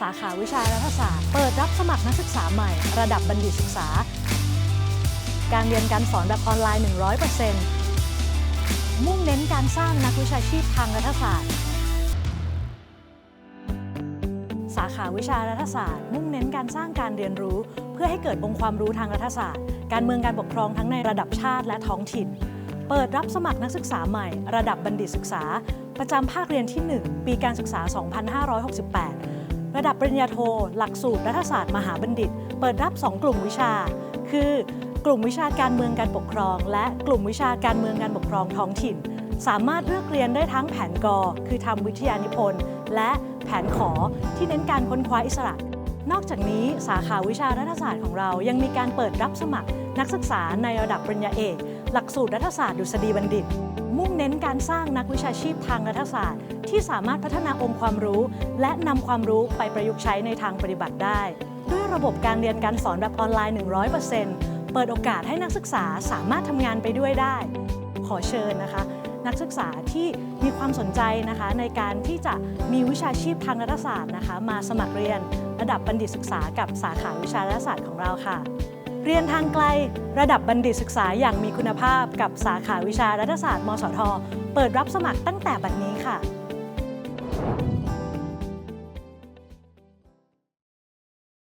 สาขาวิชารัฐศาสตร์ เปิดรับสมัครนักศึกษาใหม่ ระดับบัณฑิตศึกษา การเรียนการสอนแบบออนไลน์ 100%มุ่งเน้นการสร้างนักวิชาชีพทางรัฐศาสตร์ สาขาวิชารัฐศาสตร์ มุ่งเน้นการสร้างการเรียนรู้ เพื่อให้เกิดองค์ความรู้ทางรัฐศาสตร์ การเมืองการปกครองทั้งในระดับชาติและท้องถิ่นเปิดรับสมัครนักศึกษาใหม่ ระดับบัณฑิตศึกษา ประจำภาคเรียนที่ 1 ปีการศึกษา 2568 ระดับปริญญาโท หลักสูตรรัฐศาสตร์มหาบัณฑิต เปิดรับ 2 กลุ่มวิชา คือกลุ่มวิชาการเมืองการปกครอง และกลุ่มวิชาการเมืองการปกครองท้องถิ่น สามารถเลือกเรียนได้ทั้งแผนกอคือทำวิทยานิพนธ์ และแผนขอที่เน้นการค้นคว้าอิสระ นอกจากนี้สาขาวิชารัฐศาสตร์ของเรายังมีการเปิดรับสมัครนักศึกษาในระดับปริญญาเอก หลักสูตรรัฐศาสตร์ดุษฎีบัณฑิต มุ่งเน้นการสร้างนักวิชาชีพทางรัฐศาสตร์ ที่สามารถพัฒนาองค์ความรู้ และนำความรู้ไปประยุกต์ใช้ในทางปฏิบัติได้ ด้วยระบบการเรียนการสอนแบบออนไลน์ 100%เปิดโอกาสให้นักศึกษาสามารถทำงานไปด้วยได้ ขอเชิญนะคะ นักศึกษาที่มีความสนใจนะคะในการที่จะมีวิชาชีพทางรัฐศาสตร์นะคะ มาสมัครเรียนระดับบัณฑิตศึกษากับสาขาวิชารัฐศาสตร์ของเราค่ะ เรียนทางไกลระดับบัณฑิตศึกษาอย่างมีคุณภาพกับสาขาวิชารัฐศาสตร์ มสท เปิดรับสมัครตั้งแต่บัดนี้ค่ะ